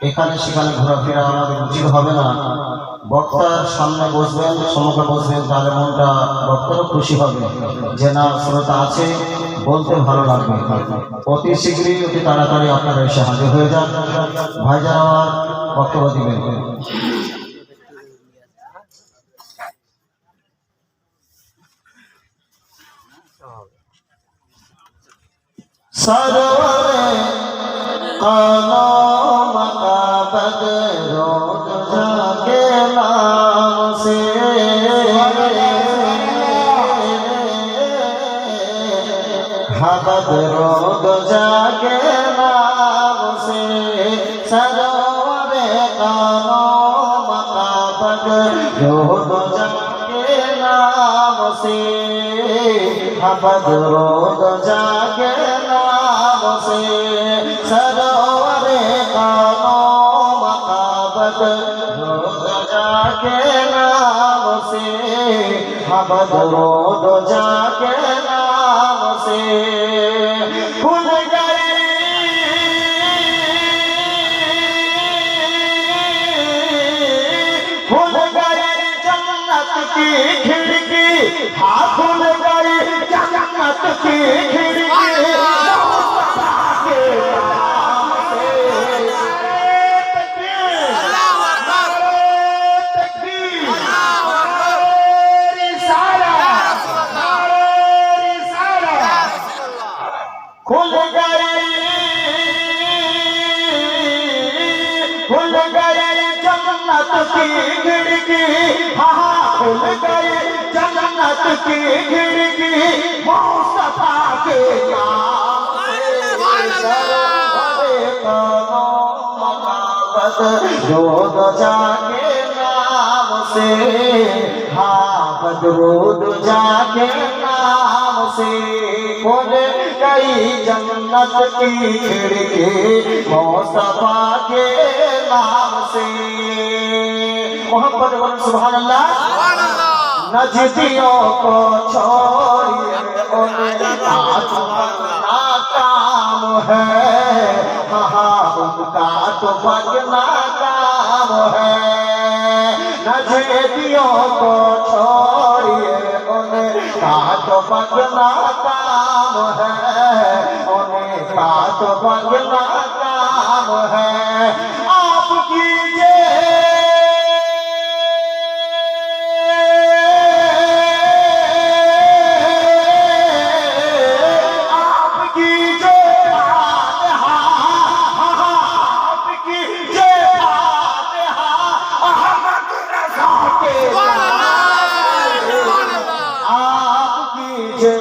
এখানে, সেখানে ঘোরাফেরা আমাদের উচিত হবে না। বক্তার সামনে বসবেন, সমুখে বসবেন, তাহলে মনটা বক্তারও খুশি হবে। যে না, শ্রোতা আছে, বলতে ভালো লাগবে। অতি শীঘ্রই অতি তাড়াতাড়ি আপনারা এসে হাজির হয়ে যান। ভাই যারা আমার বক্তব্য দিবেন। সরোবরে কালো হাবদ রোগ জাগে নাম সে সরোবে কানো মতাবক রোগ জাগে নাম সে হাবদ রোগ জাগে নাম সে সরোবে কানো মতাবক রোগ জাগে নাম সে হাবদ রোগ জাগে नाम से खुल गई खुल गई जन्नत की खिड़की हाँ खुल गई जन्नत की खिड़की کھل گئی کھل گئی جنت کی کھڑکی ہاں کھل گئی جنت کی کھڑکی مصطفیٰ کے نام جو دو جا کے نام سے ہاں بدرود جا کے نام سے کھل गई जन्नत की खिड़की मुस्तफा के नाम से मोहब्बत बोल सुभान अल्लाह नजदियों को छोड़िए उनका भगना काम है हाँ उनका तो भगना काम है नजदियों को छोड़िए تو بگلا کام ہے انہیں ساتھ بگلا کام ہے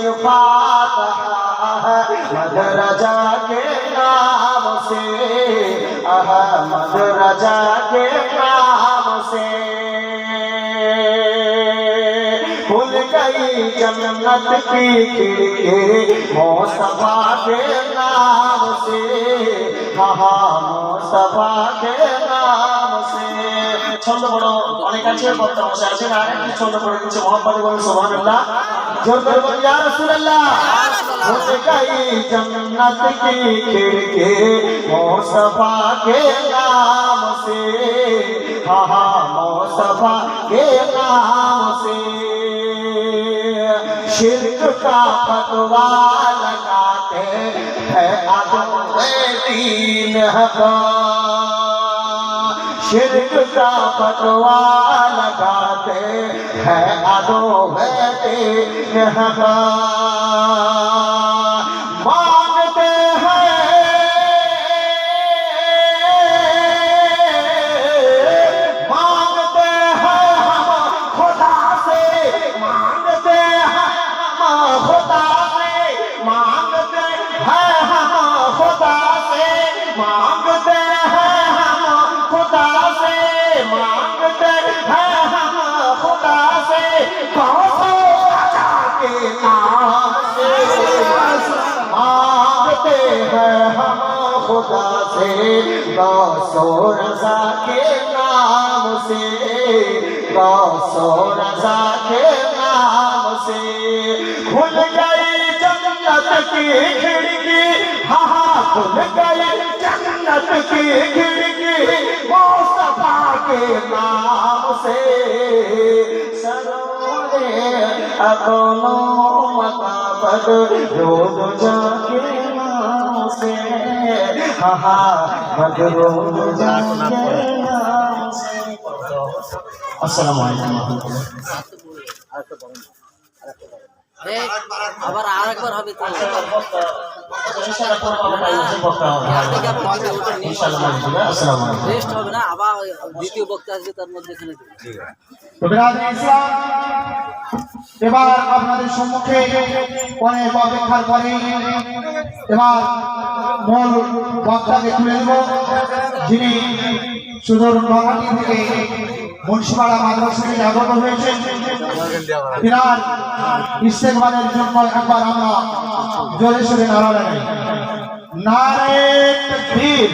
जो फातिहा है मदरजा के नाम से अहमद रजा के नाम से खुल गई जन्नत की खिड़की मौसफा के नाम से हाँ মৌসফা के नाम से ছন্দ বড় অনেক আছে বক্তা বসে আছেন আর একটি ছন্দ পড়ে দিচ্ছে মোহাম্মদ বলে সুবহানাল্লাহ بول یا رسول اللہ گئی جنت کی کے نام سے ہاں کے نام سے شرک کا فتوا لگاتے ہیں حقا شرک کا پتوا لگاتے ہیں ادو ہے ہمارا خدا سے سو رضا کے نام سے سو رضا کے نام سے کھل گئی جنت کی کھڑکی ہاں کھل گئی جنت کی کھڑکی مصطفیٰ کے نام سے سر اپنوں مطابق روز جاگے نام سے ہاں مغروب جاگے نام سے السلام علیکم আবার আর একবার হবে তো হবে না আবার দ্বিতীয় বক্তা আসবে তার মধ্যে এখানে এবার আপনাদের সম্মুখে অনেক অপেক্ষার পরে এবার মূল বক্তাকে তুলে দেব যিনি সুদূর নগাটি থেকে মুন্সিপাড়া মাদ্রাসা থেকে আগত হয়েছেন। তিনার ইস্তেকবালের জন্য একবার আমরা জোরে সোরে নারা লাগাই নারে তকবীর